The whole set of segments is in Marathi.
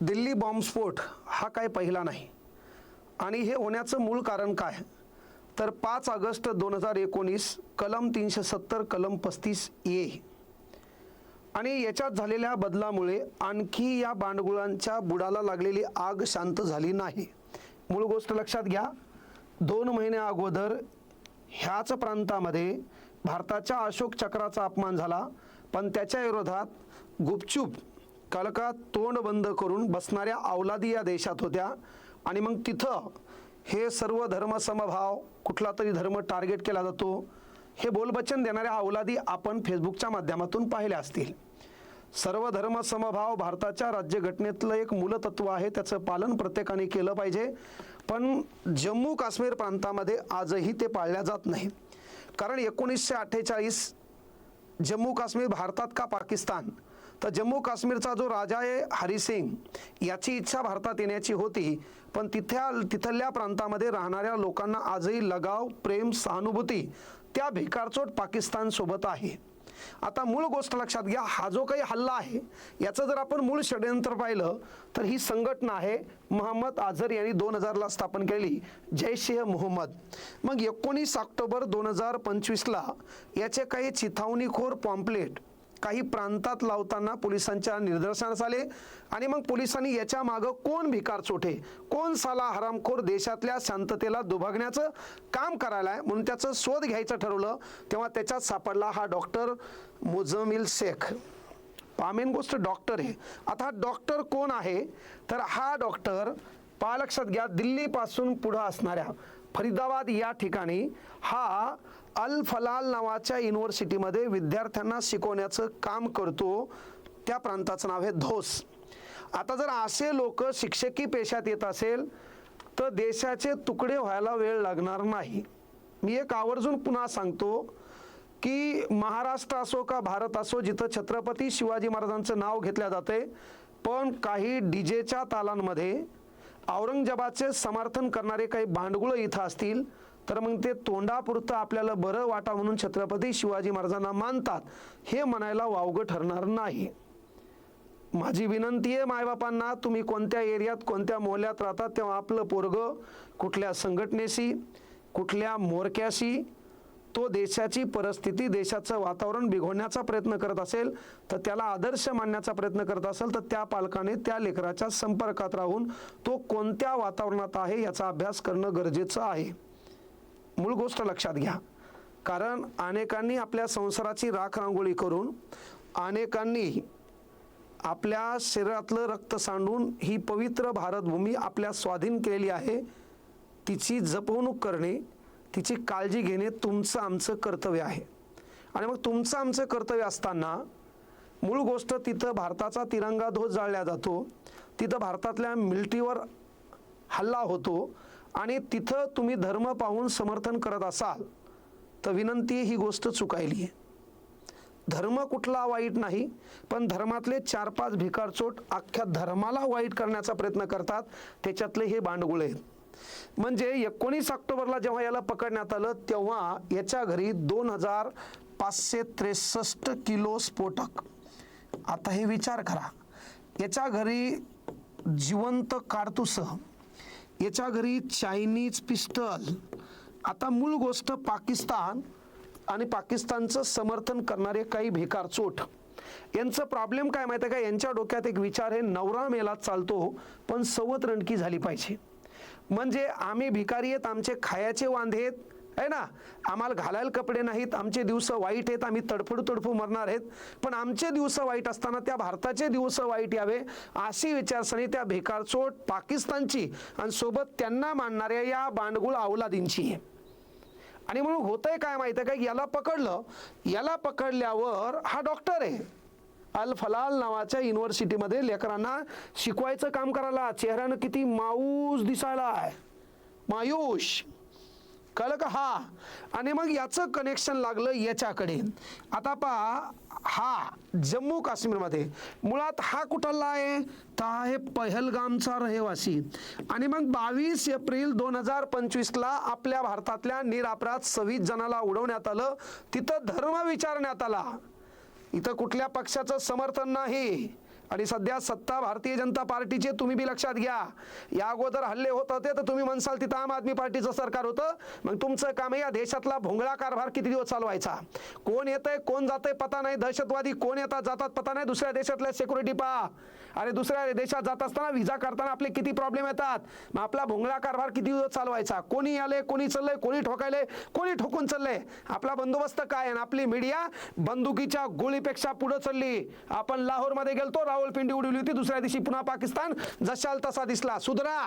दिल्ली बॉम्बस्फोट हा काय पहिला नाही. आणि हे होण्याचं मूळ कारण काय? तर पाच ऑगस्ट दोन हजार एकोणीस कलम तीनशे सत्तर कलम पस्तीस ए. आणि याच्यात झालेल्या बदलामुळे आणखी या बांडगुळांच्या बुडाला लागलेली आग शांत झाली नाही. मूळ गोष्ट लक्षात घ्या. दोन महिन्या अगोदर ह्याच प्रांतामध्ये भारताच्या अशोक चक्राचा अपमान झाला. पण त्याच्या विरोधात गुपचूप कालका तोंड बंद करून बसणाऱ्या अवलादी या देशात होत्या. आणि मग तिथं हे सर्व धर्मसमभाव कुठला तरी धर्म टार्गेट केला जातो. हे बोलबचन देणाऱ्या अवलादी आपण फेसबुकच्या माध्यमातून पाहिल्या असतील. सर्व धर्म समभाव भारताच्या राज्यघटनेतलं एक मूलतत्व आहे त्याचं पालन प्रत्येकाने केलं पाहिजे. पण जम्मू काश्मीर प्रांतामध्ये आजही ते पाळल्या जात नाही कारण एकोणीसशे अठ्ठेचाळीस जम्मू काश्मीर भारतात का पाकिस्तान? तर जम्मू काश्मीरचा जो राजा आहे हरिसिंग याची इच्छा भारतात येण्याची होती. पण तिथल्या तिथल्या प्रांतामध्ये राहणाऱ्या लोकांना आजही लगाव प्रेम सहानुभूती त्या भिकारचोट पाकिस्तानसोबत आहे. आता मूळ गोष्ट लक्षात घ्या हा जो काही हल्ला आहे याचं जर आपण मूळ षडयंत्र पाहिलं तर ही संघटना आहे मोहम्मद आझर यांनी दोन हजारला स्थापन केली जैश ए मोहम्मद. मग एकोणीस ऑक्टोबर दोन हजार पंचवीसला याचे काही चिथावणीखोर पॉम्पलेट काही प्रांतात लावताना पोलिसांच्या निदर्शनास आले. आणि मग पोलिसांनी याच्या मागं कोण भिकार चोठे? कोण साला हरामखोर देशातल्या शांततेला दुभागण्याचं काम करायला आहे म्हणून त्याचं शोध घ्यायचं ठरवलं. तेव्हा त्याच्यात सापडला हा डॉक्टर मुजमिल शेख. पामेन गोष्ट डॉक्टर आहे. आता हा डॉक्टर कोण आहे? तर हा डॉक्टर पहा लक्षात घ्या दिल्लीपासून पुढं असणाऱ्या फरीदाबाद या ठिकाणी हा अल फलाल नावाच्या युनिव्हर्सिटीमध्ये विद्यार्थ्यांना शिकवण्याचं काम करतो. त्या प्रांताचं नाव आहे धोस. आता जर असे लोक शिक्षकी पेशात येत असेल तर देशाचे तुकडे व्हायला वेळ लागणार नाही. मी एक आवर्जून पुन्हा सांगतो की महाराष्ट्र असो का भारत असो जिथं छत्रपती शिवाजी महाराजांचं नाव घेतलं जाते पण काही डीजेच्या तालांमध्ये औरंगजेबाचे समर्थन करणारे काही भांडगुळं इथं असतील तर मग ते तोंडापुरतं आपल्याला बरं वाटा म्हणून छत्रपती शिवाजी महाराजांना मानतात हे म्हणायला वावगं ठरणार नाही. माझी विनंती आहे मायबापांना तुम्ही कोणत्या एरियात कोणत्या मोहल्यात राहतात तेव्हा आपलं पोरगं कुठल्या संघटनेशी कुठल्या मोरक्याशी तो देशाची परिस्थिती देशाचं वातावरण बिघडण्याचा प्रयत्न करत असेल तर त्याला आदर्श मानण्याचा प्रयत्न करत असेल तर त्या पालकाने त्या लेकराच्या संपर्कात राहून तो कोणत्या वातावरणात आहे याचा अभ्यास करणं गरजेचं आहे. मूळ गोष्ट लक्षात घ्या. कारण अनेकांनी आपल्या संसाराची राख रांगोळी करून अनेकांनी आपल्या शरीरातलं रक्त सांडून ही पवित्र भारतभूमी आपल्या स्वाधीन केलेली आहे. तिची जपवणूक करणे तिची काळजी घेणे तुमचं आमचं कर्तव्य आहे. आणि मग तुमचं आमचं कर्तव्य असताना मूळ गोष्ट तिथं भारताचा तिरंगा ध्वज जाळला जातो. तिथं भारतातल्या मिल्टीवर हल्ला होतो. आणि तिथं तुम्ही धर्म पाहून समर्थन करत असाल तर विनंती ही गोष्ट चुकायली आहे. धर्म कुठला वाईट नाही पण धर्मातले चार पाच भिकारचोट अख्ख्या धर्माला वाईट करण्याचा प्रयत्न करतात त्याच्यातले हे बांडगुळे आहेत. म्हणजे एकोणीस ऑक्टोबरला जेव्हा याला पकडण्यात आलं तेव्हा याच्या घरी दोन हजार पाचशे त्रेसष्ट किलो स्फोटक. आता हे विचार करा. याच्या घरी जिवंत काढतूसह याच्या घरी चायनीज पिस्टल आता मूळ गोष्ट पाकिस्तान आणि पाकिस्तानचं समर्थन करणारे काही भेकार चोट. यांचं प्रॉब्लेम काय माहिती आहे का? यांच्या डोक्यात एक विचार आहे नवरा मेलात चालतो पण सवत रणकी झाली पाहिजे. म्हणजे आम्ही भिकारी आहेत आमचे खायाचे वांधे आहेत आहे ना? आम्हाला घालायला कपडे नाहीत आमचे दिवस वाईट आहेत आम्ही तडफडू तडफू मरणार आहेत. पण आमचे दिवस वाईट असताना त्या भारताचे दिवस वाईट यावे अशी विचारसरणी त्या भेकारचोट पाकिस्तानची आणि सोबत त्यांना मानणाऱ्या या बांडगुळ अवलादींची आहे. आणि म्हणून होतंय काय माहिती आहे का? याला पकडलं याला पकडल्यावर हा डॉक्टर आहे. अल फलाल नावाच्या युनिव्हर्सिटीमध्ये लेकरांना शिकवायचं काम करायला चेहऱ्यानं किती माऊस दिसायला आहे मायूष. कळलं का? हा. आणि मग याचं कनेक्शन लागलं याच्याकडे. आता पहा हा जम्मू काश्मीरमध्ये. मुळात हा कुठला आहे? तर हा हे पहलगामचा रहिवासी. आणि मग बावीस एप्रिल दोन हजार पंचवीसला आपल्या भारतातल्या निरापराध सव्वीस जणाला उडवण्यात आलं. तिथं धर्म विचारण्यात आला. इथं कुठल्या पक्षाचं समर्थन नाही? आणि सध्या सत्ता भारतीय जनता पार्टीचे तुम्ही बी लक्षात घ्या. या अगोदर हल्ले होत होते तर तुम्ही म्हणसाल तिथं आम आदमी पार्टीचं सरकार होतं. मग तुमचं काम आहे या देशातला भोंगळा कारभार किती दिवस चालवायचा? कोण येतंय कोण जातंय पता नाही. दहशतवादी कोण येतात जातात पता नाही. दुसऱ्या देशातल्या सिक्युरिटी पहा. अरे दुसऱ्या देशात जात असताना व्हिसा करताना आपले किती प्रॉब्लेम येतात? मग आपला भोंगळा कारभार किती दिवस चालवायचा? कोणी आले कोणी चाललंय कोणी ठोकायले कोणी ठोकून चाललंय? आपला बंदोबस्त काय आहे? आणि आपली मीडिया बंदुकीच्या गोळीपेक्षा पुढे चालली. आपण लाहोरमध्ये गेलतो रावलपिंडी उडवली होती दुसऱ्या दिवशी पुन्हा पाकिस्तान. जशाल तसा दिसला. सुधरा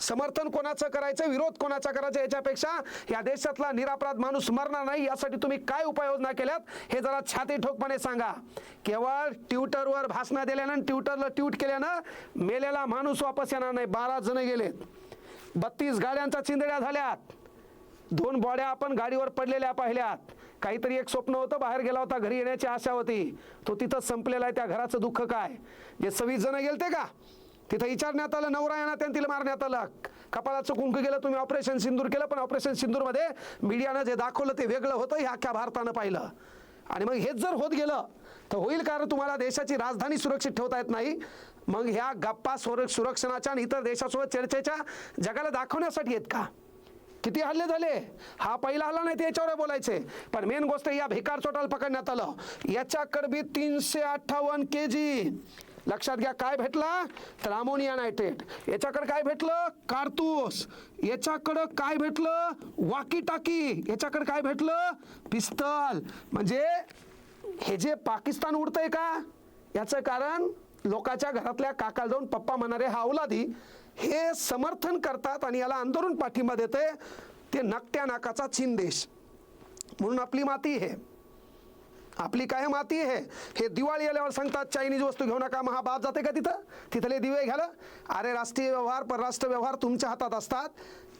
समर्थन कोणाचं करायचं विरोध कोणाचा करायचा याच्यापेक्षा? या देशातला निरापराध माणूस मरणार नाही यासाठी तुम्ही काय उपाययोजना केल्यात? हे जरा छाती ठोकपणे सांगा. केवळ ट्विटरवर भाषणं दिल्यानं ट्विटरला ट्विट केल्यानं मेलेला माणूस वापस येणार नाही. बारा जण गेलेत. बत्तीस गाड्यांचा चिंदड्या झाल्यात. दोन बॉड्या आपण गाडीवर पडलेल्या पाहिल्यात. काहीतरी एक स्वप्न होतं बाहेर गेला होता घरी येण्याची आशा होती. तो तिथं संपलेला आहे त्या घराचं दुःख काय? जे सव्वीस जण गेलते का? तिथं विचारण्यात आलं नवरा येणार आणि तिला मारण्यात आलं. कपाळाचं कुंक गेलं तुम्ही ऑपरेशन सिंदूर केलं पण ऑपरेशन सिंदूरमध्ये मीडियानं जे दाखवलं ते वेगळं होतं हे अख्ख्या भारतानं पाहिलं. आणि मग हेच जर होत गेलं तर होईल कारण तुम्हाला देशाची राजधानी सुरक्षित ठेवता येत नाही. मग ह्या गप्पा सुर सुरक्षणाच्या आणि इतर देशासोबत चर्चेच्या जगाला दाखवण्यासाठी आहेत का? किती हल्ले झाले? हा पहिला हल्ला नाही याच्यावर बोलायचे. पण मेन गोष्ट या भिकार चोटाला पकडण्यात आलं. याच्या कडबी तीनशे अठ्ठावन्न के जी लक्षात घ्या काय भेटला? तर अमोनिया नायट्रेट. याच्याकडे काय भेटलं? कारतूस. याच्याकडं काय भेटलं? वाकी टाकी याच्याकडे काय भेटलं? पिस्तल. म्हणजे हे जे पाकिस्तान उडतंय का? याचं कारण लोकांच्या घरातल्या काकाला जाऊन पप्पा म्हणणारे हा औलादी हे समर्थन करतात आणि याला आंदोलन पाठिंबा देते ते नकट्या नाकाचा चीन देश. म्हणून आपली माती आहे. आपली काय माती आहे? हे दिवाळी आल्यावर सांगतात चायनीज वस्तू घेऊ नका महा बाप जाते का तिथं? तिथले दिवे घ्याल अरे राष्ट्रीय व्यवहार परराष्ट्र व्यवहार तुमच्या हातात असतात.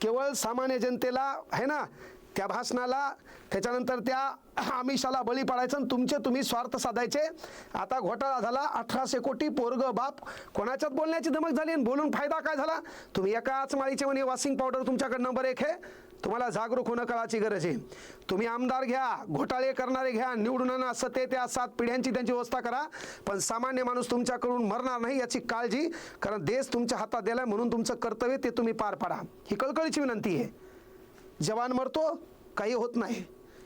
केवळ सामान्य जनतेला आहे ना त्या भाषणाला. त्याच्यानंतर त्या आमिषाला बळी पाडायचं आणि तुमचे तुम्ही स्वार्थ साधायचे. आता घोटाळा झाला अठराशे कोटी पोरग बाप. कोणाच्यात बोलण्याची धमक झाली आणि बोलून फायदा काय झाला? तुम्ही एकाच माळीचे म्हणे वॉशिंग पावडर तुमच्याकडे नंबर एक आहे. तुम्हाला जागरूक होणं कळाची गरज आहे. तुम्ही आमदार घ्या घोटाळे करणारे घ्या निवडून आणा सते त्या सात पिढ्यांची त्यांची व्यवस्था करा. पण सामान्य माणूस तुमच्याकडून मरणार नाही याची काळजी कारण देश तुमच्या हातात दिला म्हणून तुमचं कर्तव्य ते तुम्ही पार पाडा. ही कळकळीची विनंती आहे. जवान मरतो काही होत नाही.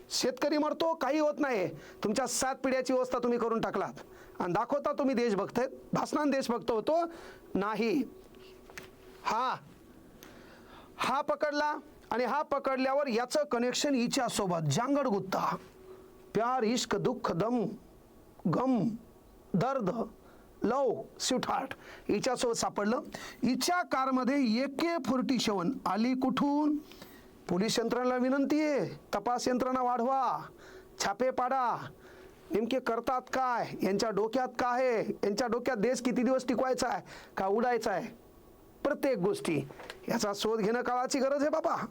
शेतकरी मरतो काही होत नाही. तुमच्या सात पिढ्याची व्यवस्था तुम्ही करून टाकलात. आणि दाखवता तुम्ही देशभक्त आहेत. भाषणान देशभक्त होतो. नाही. हा. हा पकडला आणि हा पकडल्यावर याचं कनेक्शन हिच्यासोबत. जांगड गुत्ता. प्यार इश्क दुःख दम गम दर्द लव स्वीटहार्ट हिच्यासोबत सापडलं. हिच्या कारमध्ये एके फुरटी फोर्टी सेवन आली कुठून? पोलीस यंत्रणाला विनंती आहे. तपास यंत्रणा वाढवा. छापे पाडा. नेमके करतात काय? यांच्या डोक्यात काय आहे? यांच्या डोक्यात देश किती दिवस टिकवायचा आहे? का उडायचा आहे? प्रत्येक गोष्टी. याचा शोध घेणं काळाची गरज आहे बाबा.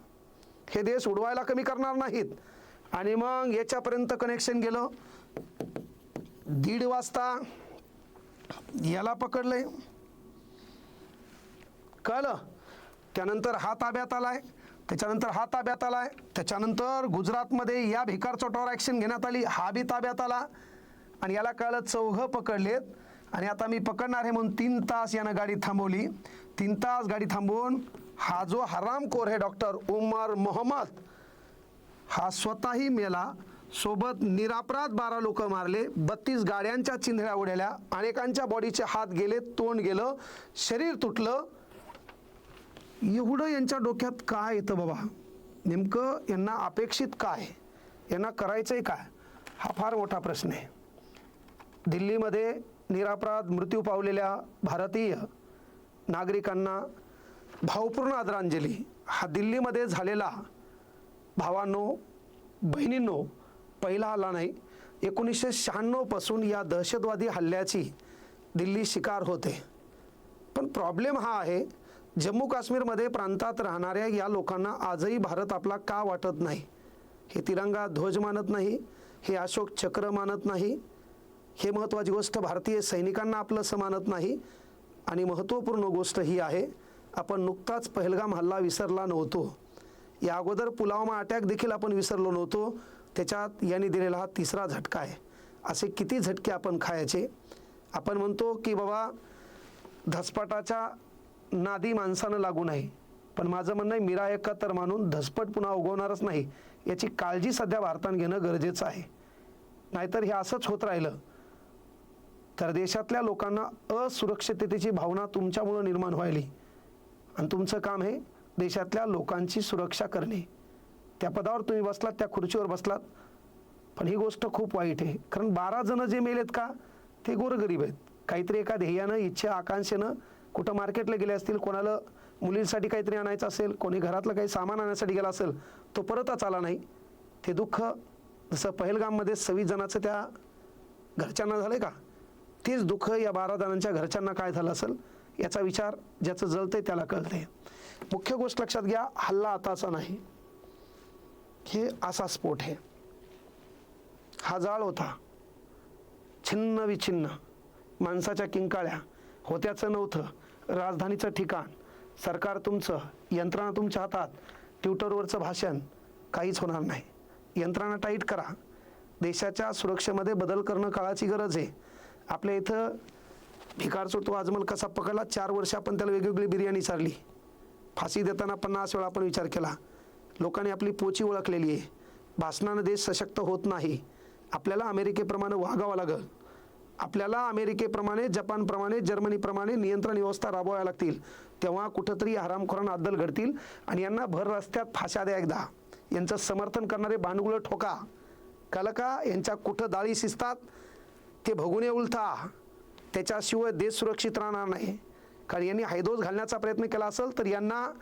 हे देश उडवायला कमी करणार नाहीत. आणि मग याच्यापर्यंत कनेक्शन गेलं. दीड वाजता याला पकडले कळलं? त्यानंतर हा ताब्यात आलाय. त्याच्यानंतर हा ताब्यात आला आहे त्याच्यानंतर गुजरातमध्ये या भिकार चोटावर ॲक्शन घेण्यात आली. हा बी ताब्यात आला. आणि याला कळलं चौघं पकडलेत. आणि आता मी पकडणार आहे म्हणून तीन तास यानं गाडी थांबवली. तीन तास गाडी थांबवून हा जो हरामखोर आहे डॉक्टर उमर मोहम्मद हा स्वतःही मेला. सोबत निरापराध बारा लोक मारले. बत्तीस गाड्यांच्या चिंधळ्या उडल्या. अनेकांच्या बॉडीचे हात गेले तोंड गेलं. शरीर तुटलं. एवढं यांच्या डोक्यात काय येतं बाबा? नेमकं यांना अपेक्षित काय? यांना करायचंय काय? हा फार मोठा प्रश्न आहे. दिल्लीमध्ये निरापराध मृत्यू पावलेल्या भारतीय नागरिकांना भावपूर्ण आदरांजली. हा दिल्लीमध्ये झालेला भावांनो बहिणींनो पहिला हल्ला नाही एकोणीसशे शहाण्णवपासून या दहशतवादी हल्ल्याची दिल्ली शिकार होते. पण प्रॉब्लेम हा आहे जम्मू काश्मीरमध्ये प्रांतात राहणाऱ्या या लोकांना आजही भारत आपला का वाटत नाही? हे तिरंगा ध्वज मानत नाही हे अशोक चक्र मानत नाही हे महत्त्वाची गोष्ट भारतीय सैनिकांना आपलंसं मानत नाही. आणि महत्त्वपूर्ण गोष्ट ही आहे आपण नुकताच पहलगाम हल्ला विसरला नव्हतो. या अगोदर पुलावमा अटॅक देखील आपण विसरलो नव्हतो. त्याच्यात यांनी दिलेला हा तिसरा झटका आहे. असे किती झटके आपण खायचे? आपण म्हणतो की बाबा धसपाटाच्या नादी माणसानं लागू नये पण माझं म्हणणं आहे मीरा तर मानून धसपट पुन्हा उगवणारच नाही. याची काळजी सध्या भारतानं घेणं गरजेचं आहे. नाहीतर हे असंच होत राहिलं. तर देशातल्या लोकांना असुरक्षिततेची भावना तुमच्यामुळं निर्माण व्हायली. आणि तुमचं काम हे देशातल्या लोकांची सुरक्षा करणे. त्या पदावर तुम्ही बसलात त्या खुर्चीवर बसलात. पण ही गोष्ट खूप वाईट आहे. कारण बारा जण जे मेलेत का ते गोरगरीब आहेत. काहीतरी एका ध्येयानं इच्छा आकांक्षेनं कुठं मार्केटला गेले असतील कोणाला मुलींसाठी काहीतरी आणायचं असेल कोणी घरातलं काही सामान आणण्यासाठी गेला असेल तो परतच आला नाही. ते दुःख जसं पहलगाममध्ये सव्वीस जणाचं त्या घरच्यांना झालं आहे का? तेच दुःख या बारा जणांच्या घरच्यांना काय झालं असेल याचा विचार ज्याचं जळतंय त्याला कळतंय. मुख्य गोष्ट लक्षात घ्या हल्ला आताचा नाही. हे असा स्फोट आहे. हा जाळ होता. छिन्न विछिन्न. माणसाच्या किंकाळ्या. होत्याचं नव्हतं. राजधानीचं ठिकाण. सरकार तुमचं यंत्रणा तुमच्या हातात. ट्विटरवरचं भाषण काहीच होणार नाही. यंत्रणा टाईट करा. देशाच्या सुरक्षेमध्ये बदल करणं काळाची गरज आहे. आपल्या इथं भिकार सुटतो आजमल कसा पकडला चार वर्ष आपण त्याला वेगवेगळी बिर्याणी चारली फाशी देताना पन्नास वेळा आपण विचार केला. लोकांनी आपली पोची ओळखलेली आहे. भाषणानं देश सशक्त होत नाही. आपल्याला अमेरिकेप्रमाणे वागावं लागेल. आपल्याला अमेरिकेप्रमाणे जपानप्रमाणे जर्मनीप्रमाणे नियंत्रण व्यवस्था राबवाव्या लागतील. तेव्हा कुठंतरी हरामखोरांना अद्दल घडतील आणि यांना भर रस्त्यात फाशा द्या एकदा. यांचं समर्थन करणारे भांडगुळं ठोका. कलका का यांच्या कुठं दाळी शिजतात ते भगुने उलथा. त्याच्याशिवाय देश सुरक्षित राहणार नाही. कारण यांनी हैदोस घालण्याचा प्रयत्न केला असेल तर यांना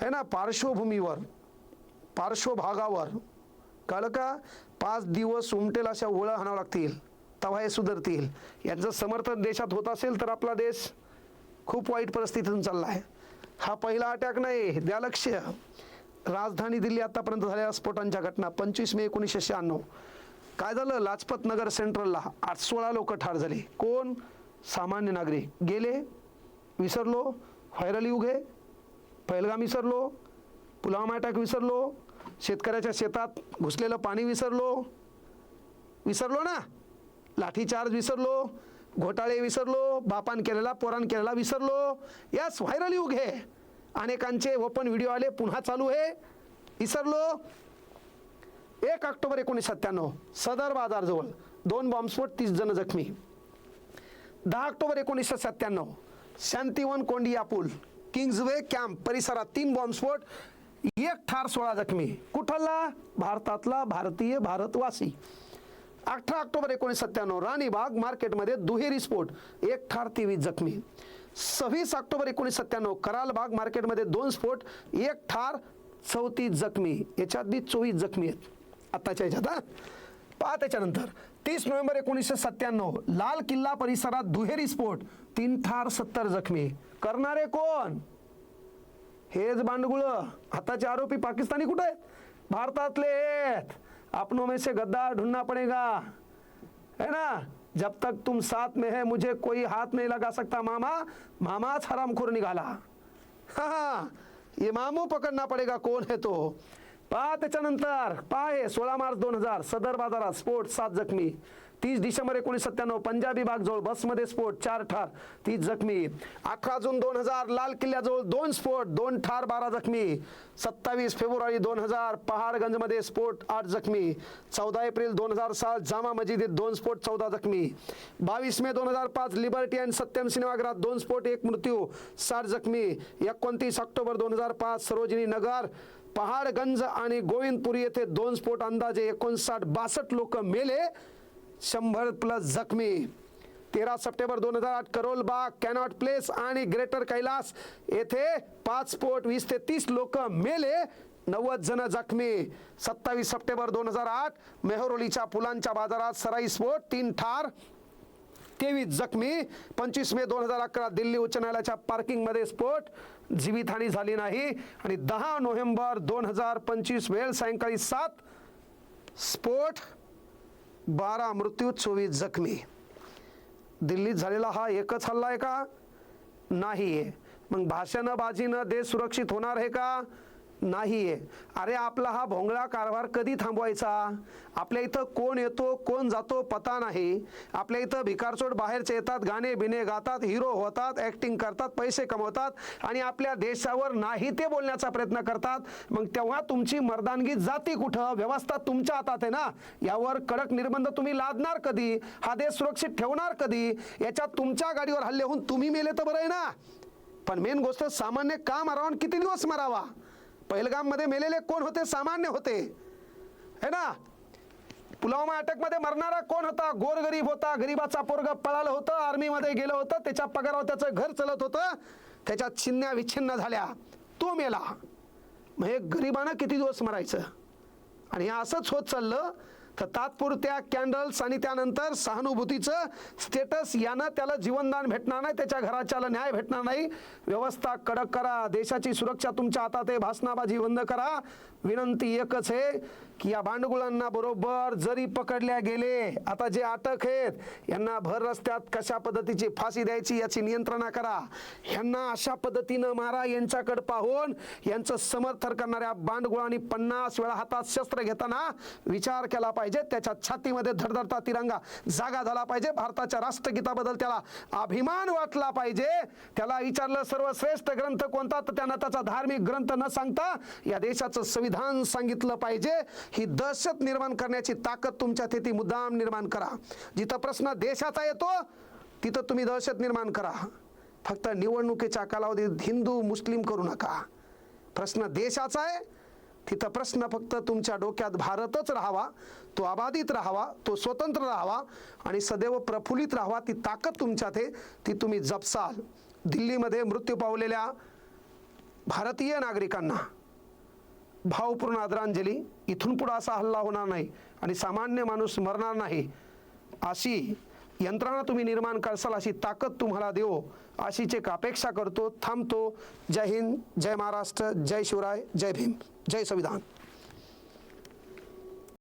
है ना पार्श्वभूमीवर पार्श्वभागावर कळलं का पाच दिवस उमटेल अशा ओळा हाणावं लागतील. तेव्हा हे सुधरतील. यांचं समर्थन देशात होत असेल तर आपला देश खूप वाईट परिस्थितीतून चालला आहे. हा पहिला अटॅक नाही द्या लक्ष. राजधानी दिल्ली आतापर्यंत झालेल्या स्फोटांच्या घटना पंचवीस मे एकोणीसशे शहाण्णव. काय झालं? लाजपत नगर सेंट्रलला आठ सोळा लोक ठार झाले. कोण? सामान्य नागरिक. गेले विसरलो व्हायरल युग आहे विसरलो पुलवामा अटॅक विसरलो शेतकऱ्याच्या शेतात घुसलेलं पाणी विसरलो. विसरलो ना? लाठीचार्ज विसरलो घोटाळे विसरलो बापान केलेला पोरान केलेला विसरलो. यास व्हायरल युग हे. अनेकांचे ओपन व्हिडिओ आले पुन्हा चालू हे. विसरलो. एक ऑक्टोबर एकोणीस सत्त्याण्णव सदर बाजारजवळ दोन बॉम्बस्फोट तीस जण जखमी. दहा ऑक्टोबर एकोणीसशे सत्त्याण्णव शांतिवन कोंडिया पूल किंग्जवे कॅम्प परिसरात तीन बॉम्बस्फोट एक ठार सोळा जखमी. कुठला? भारतातला भारतीय भारतवासी. अठरा ऑक्टोबर एकोणीस सत्त्याण्णव राणीबाग मार्केटमध्ये दुहेरी स्फोट एक ठार तेवीस जखमी. सव्वीस ऑक्टोबर एकोणीस सत्त्याण्णव करालबाग मार्केटमध्ये दोन स्फोट एक ठार चौतीस जखमी. याच्यात बी चोवीस जखमी आहेत. आत्ताच्या ह्याच्यात हा? पहा त्याच्यानंतर. तीस नोव्हेंबर एकोणीसशे सत्त्याण्णव लाल किल्ला परिसरात दुहेरी स्फोट तीन ठार सत्तर जखमी. करणारे कोण? हेच बांडगुळ. आताचे आरोपी पाकिस्तानी कुठे आहेत? भारतातले आहेत. अपनों में से गद्दा ढूंढना पड़ेगा। है ना? जब तक तुम साथ में है मुझे कोई हाथ नहीं लगा सकता मामा। मामाच हरामखोर निघाला हा हा ये मामू पकडना पडेगा कोण है तो? पहा त्याच्यानंतर पहा हे सोळा मार्च दोन हजार सदर बाजारात स्पोर्ट सात जखमी। तीस डिसेंबर एकोणीस सत्त्याण्णव पंजाबी भागजवळ बसमध्ये स्फोट चार ठार तीस जखमी. अठरा जून दोन हजार लाल किल्ल्याजवळ दोन स्फोट दोन ठार बारा जखमी. सत्तावीस फेब्रुवारी दोन हजार पहाडगंजमध्ये स्फोट आठ जखमी. चौदा एप्रिल दोन हजार सात जामा मशिदीत दोन स्फोट चौदा जखमी. बावीस मे दोन हजार पाच लिबर्टी अँड सत्यम सिनेमागृहात दोन स्फोट एक मृत्यू साठ जखमी. एकोणतीस ऑक्टोबर दोन हजार पाच सरोजिनी नगर पहाडगंज आणि गोविंदपुरी येथे दोन स्फोट अंदाजे एकोणसाठ बासष्ट लोक मेले. शंभर प्लस जखमी. तेरा सप्टेंबर दोन हजार आठ करोलबाग कॅनॉट प्लेस आणि ग्रेटर कैलास. येथे पाच स्फोट वीस ते तीस लोक मेले नव्वद जण जखमी. सत्तावीस सप्टेंबर दोन हजार आठ मेहरोलीच्या पुलांच्या बाजारात सराई स्फोट तीन ठार तेवीस जखमी. पंचवीस मे दोन हजार अकरा दिल्ली उच्च न्यायालयाच्या पार्किंगमध्ये स्फोट. जीवितहानी झाली नाही. आणि दहा नोव्हेंबर दोन हजार पंचवीस वेळ सायंकाळी सात स्फोट. बारा मृत्यू चोवीस जखमी. दिल्लीत झालेला हा एकच हल्ला आहे का? नाही आहे. मग भाषणं बाजीनं देश सुरक्षित होणार आहे का? नाही आहे अरे आपला हा भोंगळा कारभार कधी थांबवायचा? आपल्या इथं कोण येतो कोण जातो पता नाही. आपल्या इथं भिकारचोट बाहेरचे येतात गाणे बिणे गातात हिरो होतात ॲक्टिंग करतात पैसे कमवतात आणि आपल्या देशावर नाही ते बोलण्याचा प्रयत्न करतात. मग तेव्हा तुमची मर्दानगी जाती कुठं? व्यवस्था तुमच्या हातात आहे ना? यावर कडक निर्बंध तुम्ही लादणार कधी? हा देश सुरक्षित ठेवणार कधी? याच्यात तुमच्या गाडीवर हल्ले होऊन तुम्ही मेले तर बरं आहे ना? पण मेन गोष्ट सामान्य का मारावा आणि किती दिवस मारावा? पहिलगाममध्ये मेलेले कोण होते? सामान्य होते. है ना? पुलवामा अटकमध्ये मरणारा कोण होता? गोरगरीब होता गरीबाचा पोरग पळालं होतं आर्मीमध्ये गेलं होतं त्याच्या पगारावर त्याचं घर चालत होतं त्याच्या छिन्न्या विच्छिन्न झाल्या. तो मेला. मग हे गरिबानं किती दिवस मरायचं? आणि हे असंच होत चाललं तर तात्पुरत्या कॅन्डल्स आणि त्यानंतर सहानुभूतीचं स्टेटस यानं त्याला जीवनदान भेटणार नाही त्याच्या घराच्याला न्याय भेटणार नाही. व्यवस्था कडक करा देशाची सुरक्षा तुमच्या हातात आहे भाषणाबाजी बंद करा. विनंती एकच आहे की या भांडगुळांना बरोबर जरी पकडल्या गेले आता जे अटक आहेत यांना भर रस्त्यात कशा पद्धतीची फाशी द्यायची याची नियंत्रणा करा. ह्यांना अशा पद्धतीनं मारा यांच्याकडे पाहून यांचं समर्थन करणाऱ्या बांडगुळांनी पन्नास वेळा हातात शस्त्र घेताना विचार केला पाहिजे. त्याच्या छातीमध्ये धडधडता तिरंगा जागा झाला पाहिजे. भारताच्या राष्ट्रगीताबद्दल त्याला अभिमान वाटला पाहिजे. त्याला विचारलं सर्वश्रेष्ठ ग्रंथ कोणता? तर त्यानं त्याचा धार्मिक ग्रंथ न सांगता या देशाचं संविधान सांगितलं पाहिजे. ही दहशत निर्माण करण्याची ताकद तुमच्यात ती मुद्दाम निर्माण करा. जिथं प्रश्न देशाचा येतो तिथं तुम्ही दहशत निर्माण करा. फक्त निवडणुकीच्या कालावधीत हिंदू मुस्लिम करू नका. प्रश्न देशाचा आहे तिथं प्रश्न फक्त तुमच्या डोक्यात भारतच राहावा तो अबाधित राहावा तो स्वतंत्र राहावा आणि सदैव प्रफुल्लित राहावा ती ताकद तुमच्यात आहे ती तुम्ही जपसाल. दिल्लीमध्ये मृत्यू पावलेल्या भारतीय नागरिकांना भावपूर्ण आदरांजली. इथून पुढं असा हल्ला होणार नाही आणि सामान्य माणूस मरणार नाही. अशी यंत्रणा तुम्ही निर्माण करसाल अशी ताकद तुम्हाला देऊ. अशीच एक अपेक्षा करतो थांबतो. जय हिंद जय महाराष्ट्र जय शिवराय जय भीम जय संविधान.